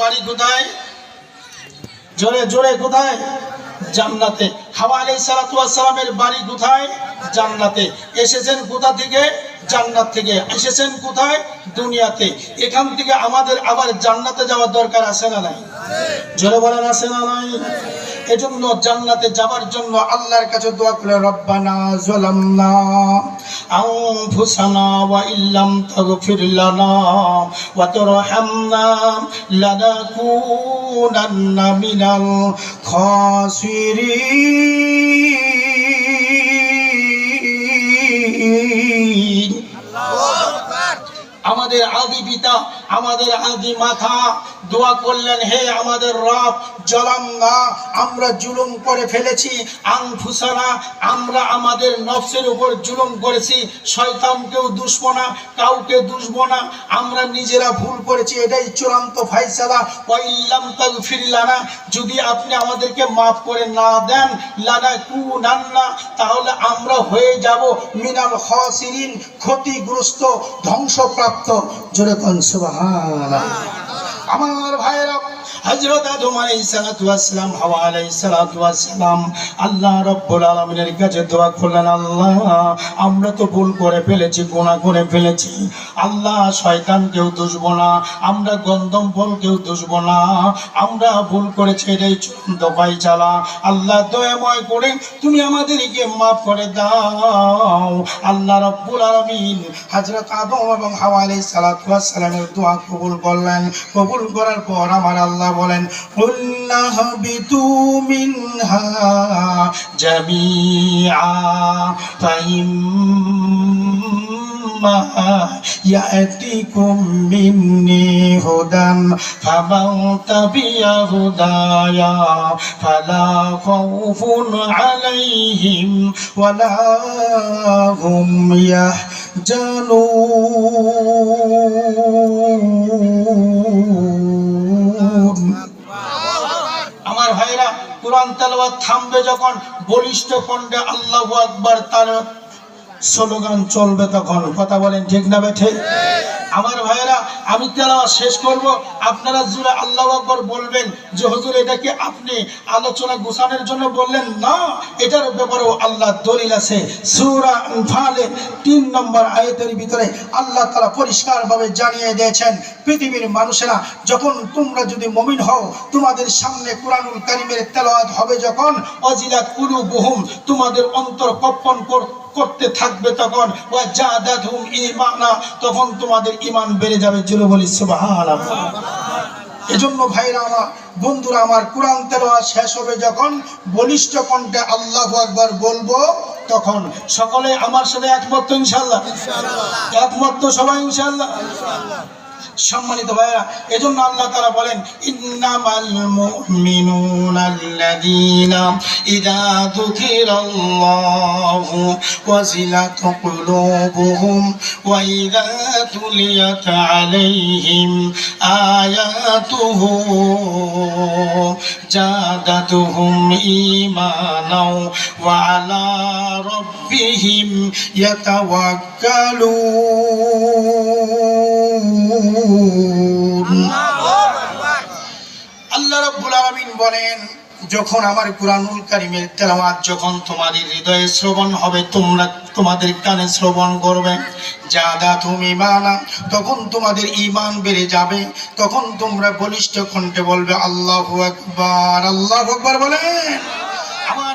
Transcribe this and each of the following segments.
বাড়ি কোথায়? জোরে জোরে কোথায়? জান্নাতে। হাওয়া আলী সালাতামের বাড়ি কোথায়? জান্নাতে। এসেছেন কোথা থেকে? জান্নাত থেকে। এসেছেন কোথায়? দুনিয়াতে। এখান থেকে আমাদের আবার জান্নাতে যাওয়ার দরকার আছে না নাই? জোরে বলেন, আছে না নাই? এজন্য জান্নাতে যাবার জন্য আল্লাহর কাছে দোয়া করে রব্বানা যালামনা আনফুসানা ওয়া ইল্লাম তাগফির লানা ওয়া তারহামনা লানাকুনান্না মিনাল খাসিরিন। আমাদের আদি পিতা আমাদের আদি মাথা দোয়া করলেন, হে আমাদের রব জলাম না, আমরা জুলুম করে ফেলেছি আংফুসানা আমরা আমাদের নফসের উপর জুলুম করেছি, শয়তানকেও দুষবো না কাউকে দুষবো না আমরা নিজেরা ভুল করেছি, এটাই চূড়ান্ত ফাইসালা, ওয়াইল্লাম তাগফির লানা, যদি আপনি আমাদেরকে মাফ করে না দেন লানা কুনান্না তাহলে আমরা হয়ে যাব মিনাল খাসিরিন, ক্ষতিগ্রস্ত, ধ্বংসপ্রাপ্ত। জোরে কোন সুবহানাল্লাহ আমার ভাইরা হযরত আদম আলাইহিস সালাতু সালাম, হাওয়া আলাইহিস সালাতু সালাম, আল্লাহ রাব্বুল আলামিনের কাছে দোয়া করলেন, আল্লাহ, আমরা তো ভুল করে ফেলেছি, গুনাহ করে ফেলেছি। আল্লাহ শয়তানকেও দুষব না, আমরা গন্ধম ফলকেও দুষব না, আমরা ভুল করেছি, এটাই চূড়ান্ত পাই চালা আল্লাহ, দয়াময় করে তুমি আমাদেরকে মাফ করে দাও। আল্লাহ রাব্বুল আলামিন হযরত আদম এবং হাওয়া আলাইহিস সালাতু ওয়াস সালামের দোয়া কবুল করলেন। কবুল করার পর আমার আল্লাহ তাআলা বলেন কুল্লাহ বিতু মিনহা জামিআ ইয়াতিকুম মিন্নি হুদান ফামান তাবিয়া হুদায়া ফালা খাউফুন আলাইহিম ওয়ালা হুম ইয়াহজানুন। কোরআন তেলাওয়াত থামবে যখন বলিষ্ঠ কণ্ঠে আল্লাহু আকবার তার স্লোগান চলবে তখন। কথা বলেন ঠিক না বেঠে আমার ভাইরা আমি তেলাওয়াত শেষ করব। আপনারা জুড়ে আল্লাহ আকবর বলবেন যে, হুজুর এটাকে আপনি আলোচনা গোছানোর জন্য বললেন? না, এটার ব্যাপারেও আল্লাহ দলিল আছে। সূরা তিন নম্বর আয়াতের ভিতরে আল্লাহ তাআলা পরিষ্কারভাবে জানিয়ে দিয়েছেন, পৃথিবীর মানুষেরা যখন তোমরা যদি মুমিন হও, তোমাদের সামনে কোরআনুল কারীমের তেলাওয়াত হবে যখন অজিলাত কুলুবুহুম তোমাদের অন্তর কপ্পন কর করতে থাকবে তখন। ইমানা তখন তোমাদের ইমান বেড়ে যাবে জুড়ে বলি এজন্য ভাইরা আমার, বন্ধুরা আমার, কোরআন তেলোয়া শেষ হবে যখন বলিষ্ঠ কণ্ঠে আল্লাহ একবার বলব, তখন সকলে আমার সাথে একমত ইনশাল্লাহ একমত সবাই ইনশাআল্লাহ? সম্মানিত ভাইরা এজন্য আল্লাহ তাআলা বলেন, ইন্নামাল মুমিনুনা আল্লাযীনা ইযা যুকিরাল্লাহু ওয়াজিলাত কুলুবুহুম ওয়া ইযা তুলিয়াত আলাইহিম আয়াতুহু জাদাতুহুম ঈমানাও ওয়া আলা রাব্বিহিম ইয়াতাওয়াক্কালুন। আল্লাহ রাব্বুল আলামিন বলেন, যখন আমার কুরআনুল কারীমের তেলাওয়াত, যখন তোমাদের হৃদয়ে শ্রবণ হবে, তোমরা তোমাদের কানে শ্রবণ করবে। জাদা তুমি মানা, তখন তোমাদের ঈমান বেড়ে যাবে। তখন তোমরা বলিষ্ঠ কণ্ঠে বলবে, আল্লাহু আকবার আল্লাহু আকবার বলেন।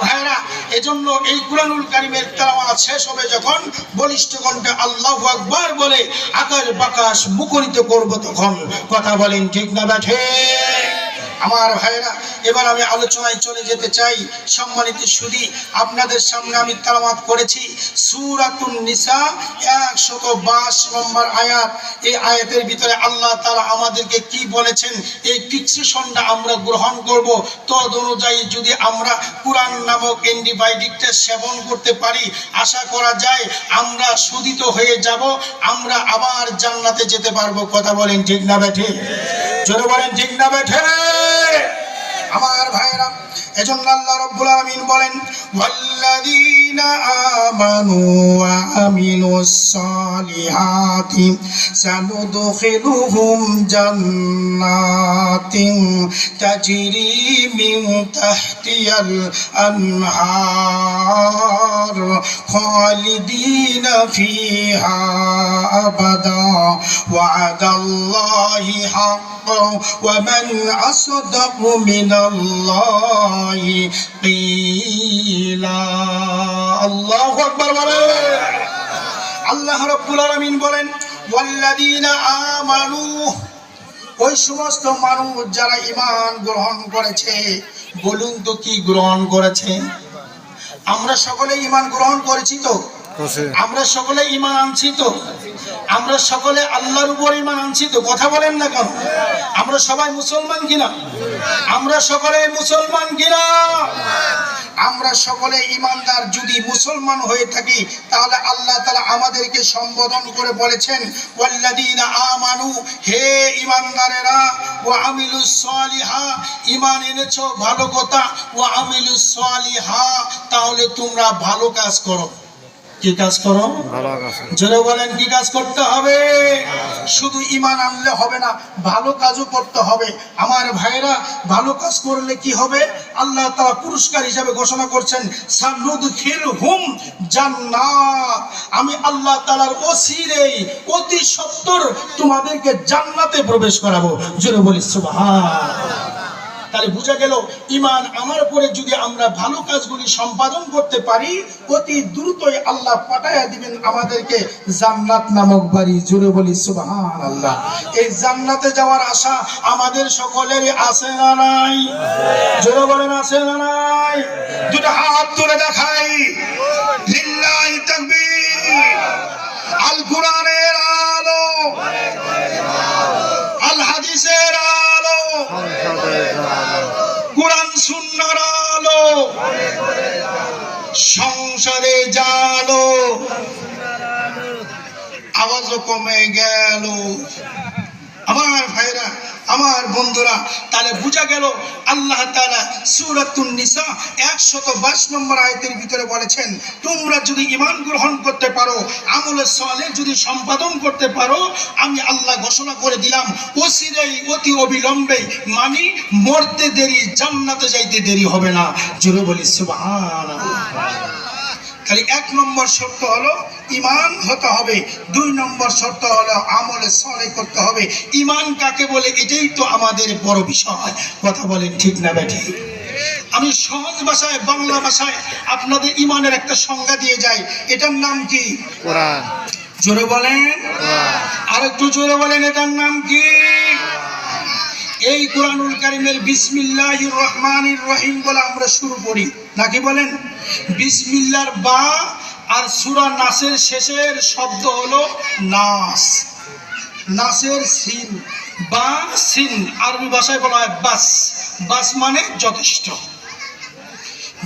ভাইরা এজন্য এই কুরআনুল কারিমের তেলাওয়াত শেষ হবে যখন বলিষ্ঠ কণ্ঠে আল্লাহু আকবার বলে আকাশ বাকাশ মুখরিত করব তখন। কথা বলেন ঠিক না ব্যাঠে আমার ভাইরা এবার আমি আলোচনায় চলে যেতে চাই। সম্মানিত সুদী আপনাদের সামনে আমি তালামাত করেছি। সুরাতুন নিসা, একশত বাস নম্বর আয়াত। এই আয়াতের ভিতরে আল্লাহ তারা আমাদেরকে কি বলেছেন? এই ফিক্সেশনটা আমরা গ্রহণ করব। তদ অনুযায়ী যদি আমরা কোরআন নামক অ্যান্টিবায়োটিকটা সেবন করতে পারি, আশা করা যায় আমরা সুদিত হয়ে যাব, আমরা আবার জান্নাতে যেতে পারব। কথা বলেন ঠিক না বেঠে জোরে বলেন ঠিক না বেঠে আমার ভাইরা এজন্য আল্লাহ রাব্বুল বলেন আমানু মিন আনহার খালিদিনা ফিহা আবাদা। ওয়াদাল্লাহি হাক্কান ومن أصدق من الله قيلا الله أكبر বলেন আল্লাহ রব্বুল আলামিন বলেন ওয়াল্লাযীনা আমানু ওই সমস্ত মানুষ যারা ঈমান গ্রহণ করেছে বলুন তো কি গ্রহণ করেছে আমরা সকলে ঈমান গ্রহণ করেছি তো করছে আমরা সকলে ঈমান আনছি তো আমরা সকলে আল্লাহর উপর ঈমান আনছি তো কথা বলেন না কেন? আমরা সবাই মুসলমান কিনা? আমরা সকলে মুসলমান কিনা? আমরা সকলে ইমানদার, যদি মুসলমান হয়ে থাকি, তাহলে আল্লাহ তাআলা আমাদেরকে সম্বোধন করে বলেছেন আমানু, হে ইমানদারেরা, ওয়া আমিলুস সালিহা, ঈমান এনেছো, ভালো কথা, ওয়া আমিলুস সালিহা, তাহলে তোমরা ভালো কাজ করো। কি কাজ করো? জোরে বলেন কি কাজ করতে হবে? শুধু ইমান আনলে হবে না ভালো কাজও করতে হবে। আমার ভাইরা ভালো কাজ করলে কি হবে? আল্লাহ তাআলা পুরস্কার হিসাবে ঘোষণা করছেন হুম জান্নাত। আমি আল্লাহ তাআলার ওসিরেই অতি সত্তর তোমাদেরকে জান্নাতে প্রবেশ করাবো। জোরে বলি সুবহান। তাহলে বোঝা গেল ইমান আমার পরে যদি আমরা ভালো কাজগুলি সম্পাদন করতে পারি, অতি দ্রুতই আল্লাহ পাঠাইয়া দিবেন আমাদেরকে জান্নাত নামক বাড়ি। জুড়ে বলি সুবহান আল্লাহ এই জান্নাতে যাওয়ার আশা আমাদের সকলেরই আছে না নাই? জোরে বলেন, আছে না নাই? দুটো হাত তুলে দেখাই। লিল্লাহি তাকবীর। আল কোরআনের আলো। আল হাদিসের আলো। কোরআন সুন্নার আলো। সংসারে জালো। আওয়াজও কমে গেল। আমার ভাইরা আমার বন্ধুরা, তাহলে বোঝা গেল আল্লাহ তাআলা সূরাতুন নিসা 122 নম্বর আয়তের ভিতরে বলেছেন, তোমরা যদি ইমান গ্রহণ করতে পারো, আমলে সালেহ যদি সম্পাদন করতে পারো, আমি আল্লাহ ঘোষণা করে দিলাম অচিরেই অতি অবিলম্বে মানি মরতে দেরি, জান্নাতে যাইতে দেরি হবে না। জোরে বলি, সুবহানাল্লাহ। তাহলে এক নম্বর শর্ত হলো ইমান হতে হবে। দুই নম্বর শর্ত হলো আমলে সরে করতে হবে। ইমান কাকে বলে? এটাই তো আমাদের বড় বিষয়। কথা বলেন ঠিক না বেঠি আমি সহজ ভাষায় বাংলা ভাষায় আপনাদের ইমানের একটা সংজ্ঞা দিয়ে যাই। এটার নাম কি? জোরে বলেন। আর একটু জোরে বলেন এটার নাম কি? এই কোরআনুল কারিমের বিসমিল্লাহির রহমানির রহিম বলে আমরা শুরু করি। নাকি বলেন? বিসমিল্লার বা আর সূরা নাসের শেষের শব্দ হলো নাস। নাসের সিন। বা সিন, আরবি ভাষায় বলা হয় বাস। বাস মানে যথেষ্ট।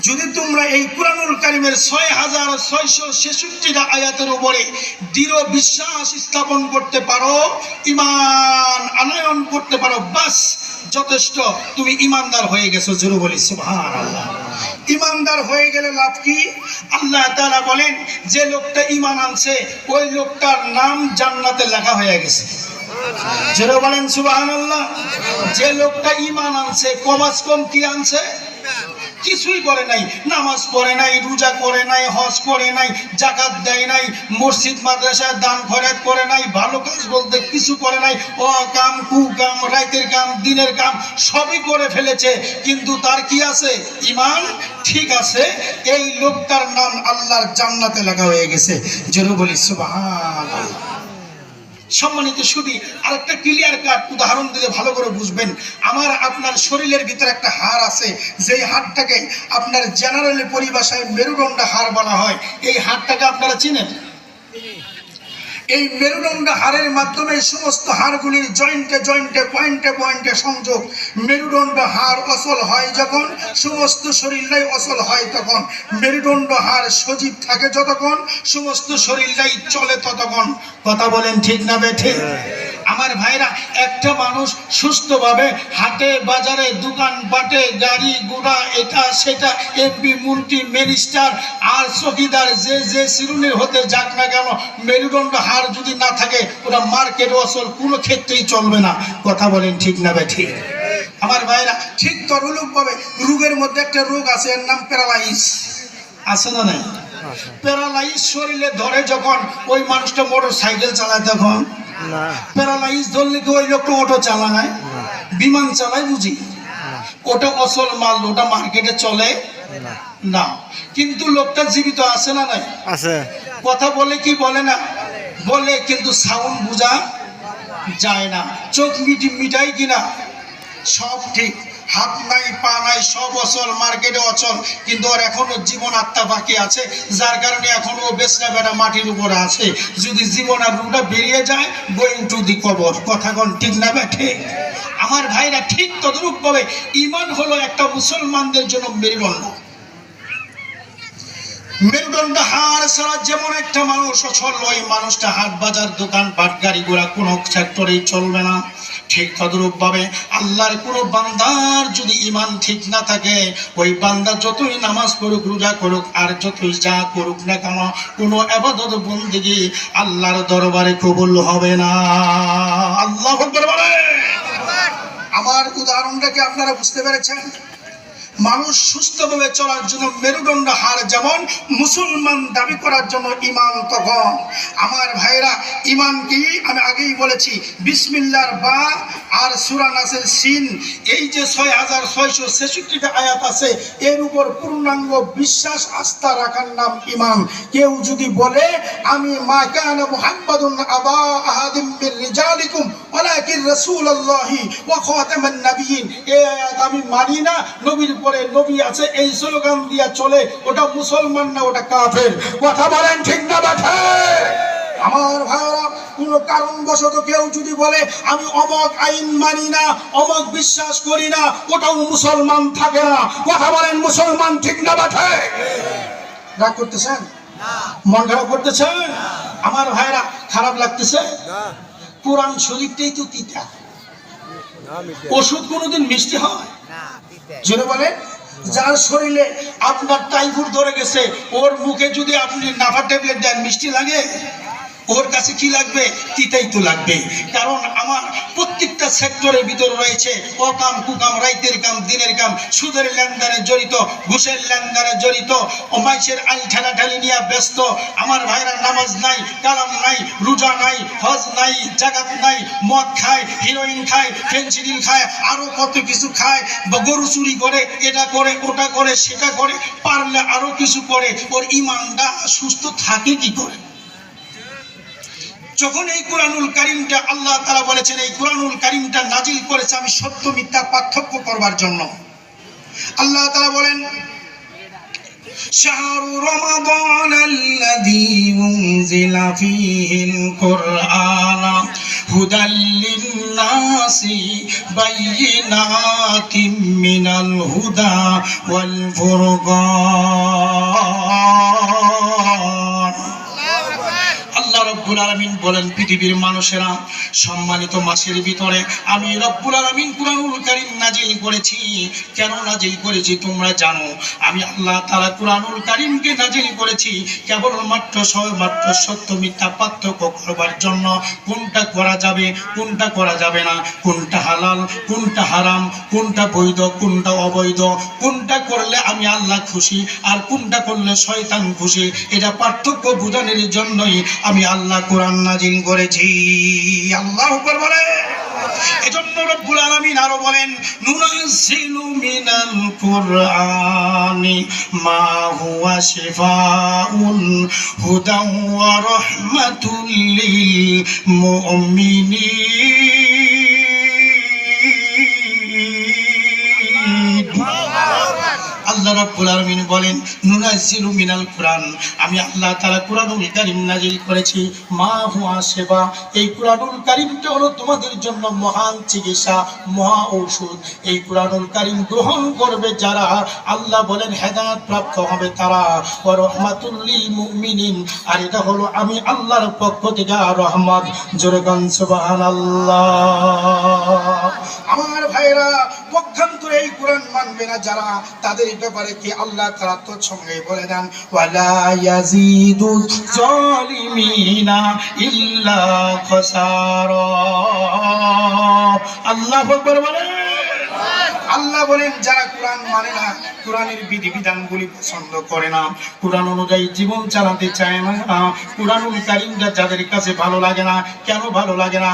যদি তোমরা এই কুরআনুল কারিমের ছয় হাজার ছয়শো ছেষট্টিটা আয়াতের উপরে দৃঢ় বিশ্বাস স্থাপন করতে পারো ইমান আনয়ন করতে পারো, বাস, যথেষ্ট। তুমি ইমানদার হয়ে গেছো, জোরে বলি, সুবহানাল্লাহ। ইমানদার হয়ে গেলে লাভ কি? আল্লাহ তালা বলেন, যে লোকটা ইমান আনছে, ওই লোকটার নাম জান্নাতে লেখা হয়ে গেছে। যেটা বলেন সুবাহ যে লোকটা ইমান আনছে কমাস কম কি আনছে কিছুই করে নাই। নামাজ পড়ে নাই, রোজা করে নাই, হজ করে নাই জাকাত দেয় নাই, মসজিদ, মাদ্রাসায় দান খরচ করে নাই, ভালো কাজ বলতে কিছু করে নাই ও কাম কু কাম রাতের কাম, দিনের কাম সবই করে ফেলেছে। কিন্তু তার কি আছে? ইমান ঠিক আছে, এই লোকটার নাম আল্লাহর জান্নাতে লেখা হয়ে গেছে। জোরে বলি, সুবহানাল্লাহ। সম্মানিত সুদী, আরেকটা ক্লিয়ার কাট উদাহরণ দিলে ভালো করে বুঝবেন। আমার আপনার শরীরের ভিতরে একটা হার আছে, যেই হাড়টাকে আপনার জেনারেল পরিভাষায় মেরুদণ্ড হার বলা হয়। এই হাড়টাকে আপনারা চিনেন? এই মেরুদণ্ড হাড়ের মাধ্যমে এই সমস্ত হাড়গুলির জয়েন্টে জয়েন্টে পয়েন্টে পয়েন্টে সংযোগ। মেরুদণ্ড হাড় অচল হয় যখন, সমস্ত শরীরটাই অচল হয় তখন। মেরুদণ্ড হাড় সজীব থাকে যতক্ষণ, সমস্ত শরীরটাই চলে ততক্ষণ। কথা বলেন ঠিক না বেঠে আমার ভাইরা একটা মানুষ সুস্থভাবে হাটে বাজারে দোকান পাটে গাড়ি ঘোড়া এটা সেটা এমপি মন্ত্রী মিনিস্টার আর চকিদার যে যে শ্রেণির হতে যাক না কেন মেরুদণ্ড হার যদি না থাকে ওরা মার্কেট অসল কোনো ক্ষেত্রেই চলবে না। কথা বলেন ঠিক না ভাই ঠিক? আমার ভাইরা ঠিক তরলুক পাবে রোগের মধ্যে একটা রোগ আছে এর নাম প্যারালাইস। আছে না নাই? প্যারালাইজ শরীরে ধরে যখন ওই মানুষটা মোটর সাইকেল চালায় তখন? প্যারালাইজ ধরলে কি ওই লোকটা অটো চালায়? বিমান চালায় বুঝি? ওটা অসল মাল ওটা মার্কেটে চলে? না। কিন্তু লোকটা জীবিত আছে না নাই? আছে। কথা বলে কি বলে না? বলে কিন্তু সাউন্ড বোঝা যায় না। চোখ মিটি মিটাই কিনা? সব ঠিক। হাত নাই, পা নাই, সব অচল, মার্কেটে অচল, কিন্তু ওর এখনও জীবন আত্মা বাকি আছে, যার কারণে এখনও ও বেসরা বেড়া মাটির উপরে আছে। যদি জীবন আর রুটা বেরিয়ে যায় গোয়িং টু দি কবর। কথা কোন ঠিক না ব্যাঠে আমার ভাইরা ঠিক তদরূপ পাবে ইমান হলো একটা মুসলমানদের জন্য মেরুদণ্ড। মেরুদণ্ড হাড় ছাড়া যেমন একটা মানুষ অচল ওই মানুষটা হাট বাজার দোকান পাট গাড়ি ঘোড়া কোনো সেক্টরেই চলবে না। ঠিক তদরূপ ভাবে আল্লাহর কোনো বান্দার যদি ইমান ঠিক না থাকে ওই বান্দা যতই নামাজ পড়ুক রোজা করুক আর যতই যা করুক না কেন কোনো আবাদত বন্দিগি আল্লাহর দরবারে কবুল হবে না। আল্লাহ আমার উদাহরণটাকে আপনারা বুঝতে পেরেছেন? মানুষ সুস্থভাবে চলার জন্য মেরুদণ্ড হার যেমন মুসলমান দাবি করার জন্য ইমান তখন। আমার ভাইরা ইমান কি? আমি আগেই বলেছি, বিসমিল্লার বা আর সুরান আছে সিন। এই যে ছয় হাজার ছয়শো ছেষট্টিটা আয়াত আছে, এর উপর পূর্ণাঙ্গ বিশ্বাস, আস্থা রাখার নাম ইমান কেউ যদি বলে, আমি মা কানা আবা আহাদিম মির রিজালিকুম, ওয়ালাকিন রাসূলুল্লাহি ওয়া খাতামান নাবিয়িন। এ আয়াত আমি মানি না, নবীর পরে নবী আছে এই স্লোগান দিয়া চলে ওটা মুসলমান না ওটা কাফের। কথা বলেন ঠিক না বাঠে? আমার ভাইরা কোন কারণবশত কেউ যদি বলে আমি অমক আইন মানি না অমক বিশ্বাস করি না ওটাও মুসলমান থাকে না। কথা বলেন মুসলমান ঠিক না বাঠে? রাগ করতেছেন? মন খারাপ করতেছেন? আমার ভাইরা খারাপ লাগতেছে? কোরআন শরীফটাই তো তিতা। ওষুধ কোনোদিন মিষ্টি হয়? জোরে বলে যার শরীরে আপনার টাইফয়েড ধরে গেছে, ওর মুখে যদি আপনি নাফা ট্যাবলেট দেন, মিষ্টি লাগে? ওর কাছে কি লাগবে? তিতাই তো লাগবে কারণ আমার প্রত্যেকটা সেক্টরের ভিতর রয়েছে অকাম, কুকাম, রাইতের কাম, দিনের কাম, সুদের লেনদেনে জড়িত, ঘুষের লেনদেনে জড়িত অমাইশের আইন ঠেলাঠালি নিয়ে ব্যস্ত, আমার ভাইরা নামাজ নাই, কালাম নাই, রোজা নাই, হজ নাই জাগাত নাই, মদ খায় হিরোইন খায় ফেন্সিডিল খায়, আরও কত কিছু খায়, বা গরু চুরি করে, এটা করে, ওটা করে, সেটা করে, পারলে আরও কিছু করে, ওর ইমানটা সুস্থ থাকে কি করে? যখন এই কোরআনুল কারিমটা আল্লাহ তারা বলেছেন এই কোরআনুল কারিমটা নাজিল করেছে আমি সত্য মিথ্যা পার্থক্য করবার জন্য আল্লাহ তারা বলেন شهر رمضان الذي أنزل فيه القرآن هدى للناس بينات من الهدى والفرقان রব্বুল আলমিন বলেন, পৃথিবীর মানুষেরা সম্মানিত মাসের ভিতরে আমি রব্বুল আলমিন কুরআনুল কারীম নাজিল করেছি। কেন নাজিল করেছি তোমরা জানো? আমি আল্লাহ তাআলা কুরআনুল কারীমকে নাজিল করেছি কেবলমাত্র সবেমাত্র সত্য, মিথ্যা, পার্থক্য করবার জন্য। কোনটা করা যাবে, কোনটা করা যাবে না? কোনটা হালাল, কোনটা হারাম, কোনটা বৈধ, কোনটা অবৈধ? কোনটা করলে আমি আল্লাহ খুশি আর কোনটা করলে শয়তান খুশি? এটা পার্থক্য বোঝানোর জন্যই আমি আল্লাহ কোরআন নাজিল করেছি। আল্লাহ বলে। এজন্য রব্বুল আলামিন আরও বলেন নুনাজিলু মিনাল কুরআনি মা হুয়া শিফাউন হুদা ওয়া রাহমাতুল লিল মুমিনিন। আল্লাহ রাব্বুল আলামিন বলেন, নুনাজ্জিলু মিনাল কোরআন। আমি আল্লাহ তাআলা কোরআনুল কারীম নাজিল করেছি। মা হুয়া সেবা। এই কোরআনুল কারীমটা হলো তোমাদের জন্য মহান চিকিৎসা, মহা ঔষধ। এই কোরআনুল কারীম গ্রহণ করবে যারা, আল্লাহ বলেন, হেদায়েত প্রাপ্ত হবে তারা। ও রহমাতুল লিল মুমিনিন। আর এটা হলো আমি আল্লাহর পক্ষ থেকে রহমত। জোরে গান, সুবহানাল্লাহ। আমার ভাইরা পক্ষান্তরে এই কোরআন মানবে না যারা, তাদের ব্যাপারে কি আল্লাহ তারা তো সঙ্গে বলে দেন আল্লাহ আকবার বলেন। আল্লাহ বলেন, যারা কোরআন মানে না, কোরআনের বিধিবিধানগুলি পছন্দ করে না, কোরআন অনুযায়ী জীবন চালাতে চায় না, কোরআনুল কারিমটা যাদের কাছে ভালো লাগে না, কেন ভালো লাগে না